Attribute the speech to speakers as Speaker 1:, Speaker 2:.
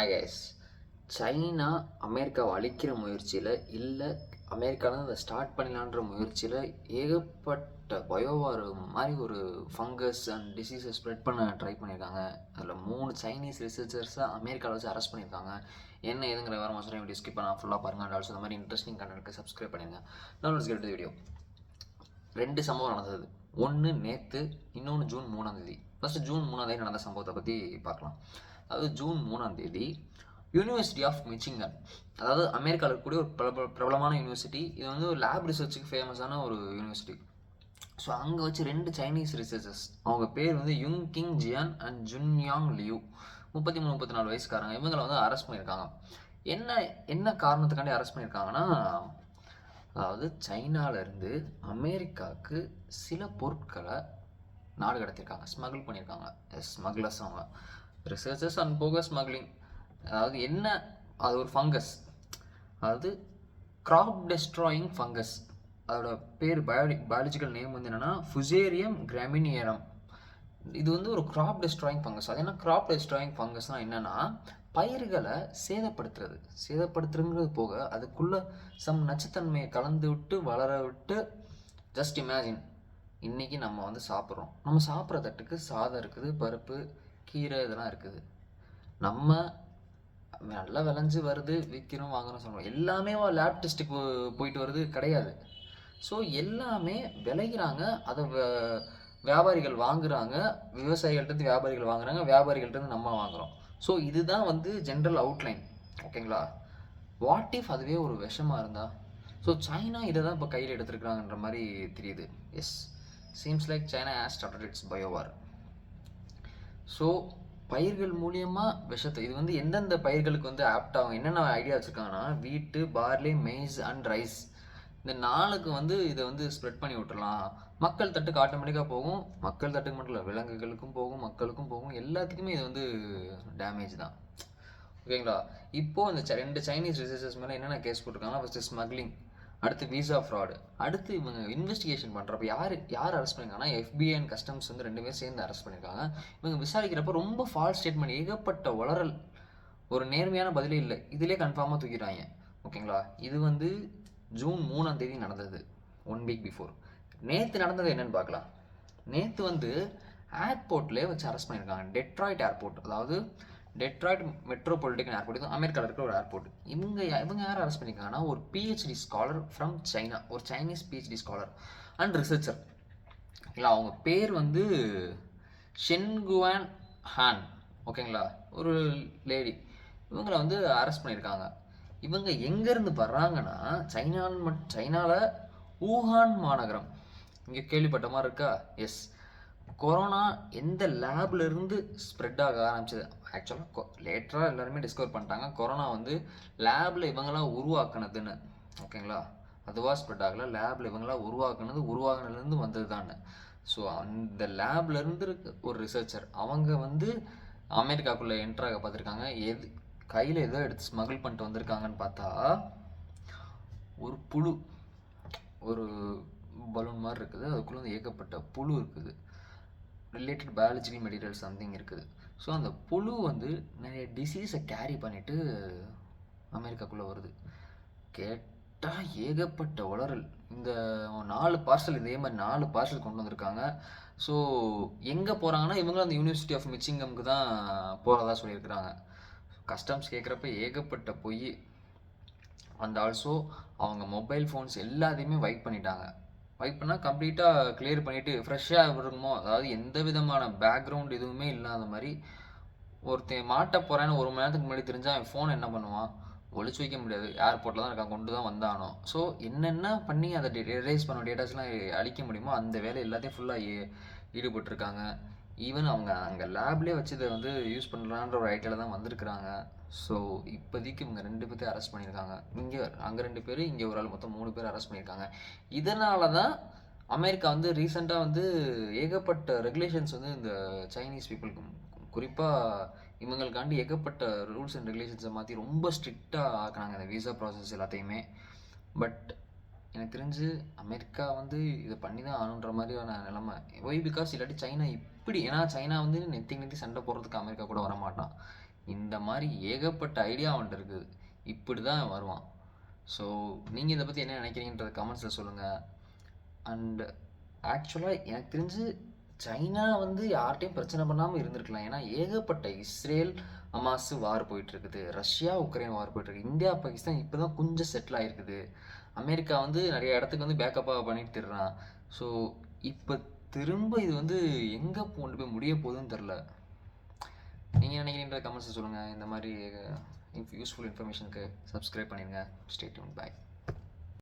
Speaker 1: ஆகஸ் China அமெரிக்காவை அழிக்கிற முயற்சியில் இல்லை அமெரிக்காவில் அதை ஸ்டார்ட் பண்ணலான்ற முயற்சியில் ஏகப்பட்ட பயோவார் மாதிரி ஒரு ஃபங்கஸ் அண்ட் டிசீஸை ஸ்ப்ரெட் பண்ண ட்ரை பண்ணியிருக்காங்க. அதில் மூணு சைனீஸ் ரிசர்ச்சர்ஸை அமெரிக்காவில் வச்சு அரெஸ்ட் பண்ணியிருக்காங்க. என்ன ஏதுங்கிற வேறு மாதம் வீடியோ ஸ்கிப் பண்ணால் ஃபுல்லாக பாருங்கள் அண்ட் ஆல்சோ இந்த மாதிரி இன்ட்ரெஸ்டிங் கண்டென்ட்க்கு சப்ஸ்கிரைப் பண்ணிடுங்க நான் கெட் வீடியோ ரெண்டு சம்பவம் நடந்தது. ஒன்று நேற்று இன்னொன்று ஜூன் மூணாம் தேதி. ஃபஸ்ட்டு ஜூன் மூணாம் தேதி நடந்த சம்பவத்தை பற்றி பார்க்கலாம். அதாவது ஜூன் மூணாம் தேதி யூனிவர்சிட்டி ஆஃப் மிச்சிங்கன் அதாவது அமெரிக்காவில் இருக்கக்கூடிய ஒரு பிரபல பிரபலமான யூனிவர்சிட்டி இது வந்து ஒரு லேப் ரிசர்ச்சுக்கு ஃபேமஸான ஒரு யூனிவர்சிட்டி ஸோ அங்கே வச்சு ரெண்டு சைனீஸ் ரிசர்ச்சர்ஸ் அவங்க பேர் வந்து Yunqing Jian and Zunyong Liu முப்பத்தி மூணு முப்பத்தி நாலு வயசுக்காரங்க. இவங்களை வந்து அரெஸ்ட் பண்ணியிருக்காங்க. என்ன என்ன காரணத்துக்காண்டி அரெஸ்ட் பண்ணியிருக்காங்கன்னா அதாவது சைனாவிலேருந்து அமெரிக்காவுக்கு சில பொருட்களை நாடு கடத்தியிருக்காங்க. ஸ்மகிள் பண்ணியிருக்காங்க. ஸ்மக்லர்ஸ் அவங்க. ரிசர்ச்சஸ் அண்ட் போகஸ் ஸ்மக்லிங் அதாவது என்ன? அது ஒரு ஃபங்கஸ் அதாவது கிராப் டெஸ்ட்ராயிங் ஃபங்கஸ் அதோட பேர் பயோலி பயாலஜிக்கல் நேம் வந்து என்னென்னா ஃபுசேரியம் கிராமினியரம் இது வந்து ஒரு கிராப் டெஸ்ட்ராயிங் ஃபங்கஸ் அது என்ன கிராப் டெஸ்ட்ராயிங் ஃபங்கஸ்னால் என்னென்னா பயிர்களை சேதப்படுத்துறது. சேதப்படுத்துறங்கிறது போக அதுக்குள்ளே சம் நச்சுத்தன்மையை கலந்து விட்டு வளர விட்டு ஜஸ்ட் இமேஜின் இன்றைக்கி நம்ம வந்து சாப்பிட்றோம். நம்ம சாப்பிட்ற தட்டுக்கு சாதம் இருக்குது பருப்பு கீரை இதெல்லாம் இருக்குது. நம்ம நல்லா விளைஞ்சு வருது விற்கிறோம் வாங்குறோம் சொல்கிறோம் எல்லாமே லேப் டெஸ்ட்டுக்கு போயிட்டு வருது கிடையாது. ஸோ எல்லாமே விளைகிறாங்க அதை வியாபாரிகள் வாங்குறாங்க. விவசாயிகள்கிட்ட வியாபாரிகள் வாங்குறாங்க. வியாபாரிகள்கிட்ட நம்ம வாங்குகிறோம் ஸோ இதுதான் வந்து ஜென்ரல் அவுட்லைன் ஓகேங்களா வாட் இஃப் அதுவே ஒரு விஷமாக இருந்தா? ஸோ சைனா இதை தான் இப்போ கையில் எடுத்துருக்குறாங்கன்ற மாதிரி தெரியுது. Yes seems like China has started its biowar so பயிர்கள் மூலியமாக விஷத்தை இது வந்து எந்தெந்த பயிர்களுக்கு வந்து ஆப்ட் ஆகும் என்னென்ன ஐடியா வச்சுருக்காங்கன்னா வீட்டு பார்லி மெய்ஸ் அண்ட் ரைஸ் இந்த நாளுக்கு வந்து இதை வந்து ஸ்ப்ரெட் பண்ணி விட்டுறலாம். மக்கள் தட்டுக்கு ஆட்டோமேட்டிக்காக போகும். மக்கள் தட்டுக்கு மட்டும் இல்லை விலங்குகளுக்கும் போகும் மக்களுக்கும் போகும். எல்லாத்துக்குமே இது வந்து டேமேஜ் தான். ஓகேங்களா இப்போது இந்த ரெண்டு சைனீஸ் ரிசர்ச்சர்ஸ் மேலே என்னென்ன கேஸ் போட்டிருக்காங்கன்னா ஃபஸ்ட்டு ஸ்மக்லிங் அடுத்து விசா ஃப்ராடு அடுத்து இவங்க இன்வெஸ்டிகேஷன் பண்ணுறப்ப யார் யார் அரெஸ்ட் பண்ணியிருக்காங்கன்னா எஃபிஐ அண்ட் கஸ்டம்ஸ் வந்து ரெண்டு பேரும் சேர்ந்து அரெஸ்ட் பண்ணியிருக்காங்க இவங்க விசாரிக்கிறப்ப ரொம்ப ஃபால்ஸ் ஸ்டேட்மெண்ட் ஏகப்பட்ட வளரல் ஒரு நேர்மையான பதிலே இல்லை. இதிலே கன்ஃபார்மாக தூக்கிடுறாங்க. ஓகேங்களா? இது வந்து ஜூன் மூணாம் தேதி நடந்தது. ஒன் வீக் பிஃபோர் நேற்று நடந்தது என்னன்னு பார்க்கலாம். நேற்று வந்து ஏர்போர்ட்லேயே வச்சு அரெஸ்ட் பண்ணியிருக்காங்க டெட்ராய்ட் ஏர்போர்ட் அதாவது டெட்ராய்ட் மெட்ரோபாலிட்டிகன் ஏர்போர்ட் இது அமெரிக்காவில் இருக்கிற ஒரு ஏர்போர்ட் இவங்க இவங்க யார் அரெஸ்ட் பண்ணியிருக்காங்கன்னா ஒரு பிஹெச்டி ஸ்காலர் ஃப்ரம் சைனா ஒரு Chinese PhD scholar and researcher இல்லை அவங்க பேர் வந்து ஷென்குவான் ஹான் ஓகேங்களா ஒரு லேடி இவங்களை வந்து அரெஸ்ட் பண்ணியிருக்காங்க இவங்க எங்கேருந்து வர்றாங்கன்னா சைனான் மட் சைனாவில் ஊஹான் மாநகரம். இங்கே கேள்விப்பட்ட மாதிரி இருக்கா? எஸ் கொரோனா எந்த லேப்லேருந்து ஸ்ப்ரெட் ஆக ஆரம்பிச்சது? ஆக்சுவலாக லேட்டராக எல்லாருமே டிஸ்கவர் பண்ணிட்டாங்க. கொரோனா வந்து லேபில் இவங்களாம் உருவாக்குனதுன்னு. ஓகேங்களா அதுவாக ஸ்ப்ரெட் ஆகலை. லேபில் இவங்களாம் உருவாக்குனது உருவாக்குனதுலேருந்து வந்தது தானே ஸோ அந்த லேப்லேருந்து ஒரு ரிசர்ச்சர் அவங்க வந்து அமெரிக்காக்குள்ளே என்ட்ராக பார்த்துருக்காங்க. எது கையில் ஏதோ எடுத்து ஸ்மகிள் பண்ணிட்டு வந்திருக்காங்கன்னு பார்த்தா ஒரு புழு ஒரு பலூன் மாதிரி இருக்குது. அதுக்குள்ளே வந்து ஏகப்பட்ட புழு இருக்குது. ரிலேட்டட் பயாலஜிக்கல் மெட்டீரியல் சம்திங் இருக்குது. ஸோ அந்த புழு வந்து நிறைய டிசீஸை கேரி பண்ணிவிட்டு அமெரிக்காக்குள்ளே வருது. கேட்டால் ஏகப்பட்ட உளறல் இந்த நாலு பார்சல் இதே மாதிரி நாலு பார்சல் கொண்டு வந்திருக்காங்க. ஸோ எங்கே போகிறாங்கன்னா இவங்களும் அந்த யூனிவர்சிட்டி ஆஃப் மிச்சிங்கம்க்கு தான் போகிறதா சொல்லியிருக்கிறாங்க. கஸ்டம்ஸ் கேட்குறப்ப ஏகப்பட்ட பொய். அண்ட் ஆல்சோ அவங்க மொபைல் ஃபோன்ஸ் எல்லாத்தையுமே வைக் பண்ணிட்டாங்க. வைப் பண்ணால் கம்ப்ளீட்டாக கிளியர் பண்ணிவிட்டு ஃப்ரெஷ்ஷாக இருக்குமோ அதாவது எந்த விதமான பேக்ரவுண்ட் எதுவுமே இல்லாத மாதிரி ஒருத்தன் மாட்ட போகிறேன்னு ஒரு மணி நேரத்துக்கு முன்னாடி தெரிஞ்சால் அவன் ஃபோன் என்ன பண்ணுவான்? ஒழிச்சு வைக்க முடியாது. ஏர்போர்ட்டில் தான் இருக்கான். கொண்டு தான் வந்தானோ? ஸோ என்னென்ன பண்ணி அதை ரேஸ் பண்ண டேட்டாஸ்லாம் அழிக்க முடியுமோ அந்த வேலை எல்லாத்தையும் ஃபுல்லாக ஈடுபட்டிருக்காங்க. ஈவன் அவங்க அங்கே லேப்லேயே வச்சு இதை வந்து யூஸ் பண்ணலான்ற ஒரு ஐடியாவில் தான் வந்திருக்கிறாங்க. ஸோ இப்போதைக்கு இவங்க ரெண்டு பேர்த்தையும் அரெஸ்ட் பண்ணியிருக்காங்க. இங்கே அங்கே ரெண்டு பேர் இங்கே ஒரு ஆள் மொத்தம் மூணு பேர் அரெஸ்ட் பண்ணியிருக்காங்க. இதனால தான் அமெரிக்கா வந்து ரீசெண்டாக வந்து ஏகப்பட்ட ரெகுலேஷன்ஸ் வந்து இந்த சைனீஸ் பீப்புளுக்கு குறிப்பாக இவங்களுக்காண்டி ஏகப்பட்ட ரூல்ஸ் அண்ட் ரெகுலேஷன்ஸை மாற்றி ரொம்ப ஸ்ட்ரிக்டாக ஆக்குனாங்க இந்த விசா ப்ராசஸ் எல்லாத்தையுமே. பட் எனக்கு தெரிஞ்சு அமெரிக்கா வந்து இதை பண்ணி தான் ஆகணுன்ற மாதிரியான நிலமை. ஒய் பிகாஸ் இல்லாட்டி சைனா இப்படி ஏன்னா சைனா வந்து நெத்தி நெத்தி சண்டை போடுறதுக்கு அமெரிக்கா கூட வரமாட்டான் இந்த மாதிரி ஏகப்பட்ட ஐடியா அவன்கிட்ட இருக்குது. இப்படி தான் வருவான். ஸோ நீங்கள் இதை பற்றி என்ன நினைக்கிறீங்கன்றத கமெண்ட்ஸில் சொல்லுங்கள் அண்டு ஆக்சுவலாக எனக்கு தெரிஞ்சு சைனா வந்து யார்கிட்டையும் பிரச்சனை பண்ணாமல் இருந்திருக்கலாம். ஏன்னா ஏகப்பட்ட இஸ்ரேல் அமாஸு வார் போயிட்டுருக்குது ரஷ்யா உக்ரைன் வார் போயிட்டுருக்கு இந்தியா பாகிஸ்தான் இப்போ தான் கொஞ்சம் செட்டில் ஆகிருக்குது அமெரிக்கா வந்து நிறைய இடத்துக்கு வந்து பேக்கப்பாக பண்ணிட்டு திடுறான் ஸோ இப்போ திரும்ப இது வந்து எங்கே கொண்டு போய் முடிய போகுதுன்னு தெரில நீங்கள் நினைக்கிறீன்ற கமெண்ட்ஸை சொல்லுங்கள் இந்த மாதிரி யூஸ்ஃபுல் இன்ஃபர்மேஷனுக்கு சப்ஸ்கிரைப் பண்ணிடுங்க ஸ்டேட்யூன் பாய்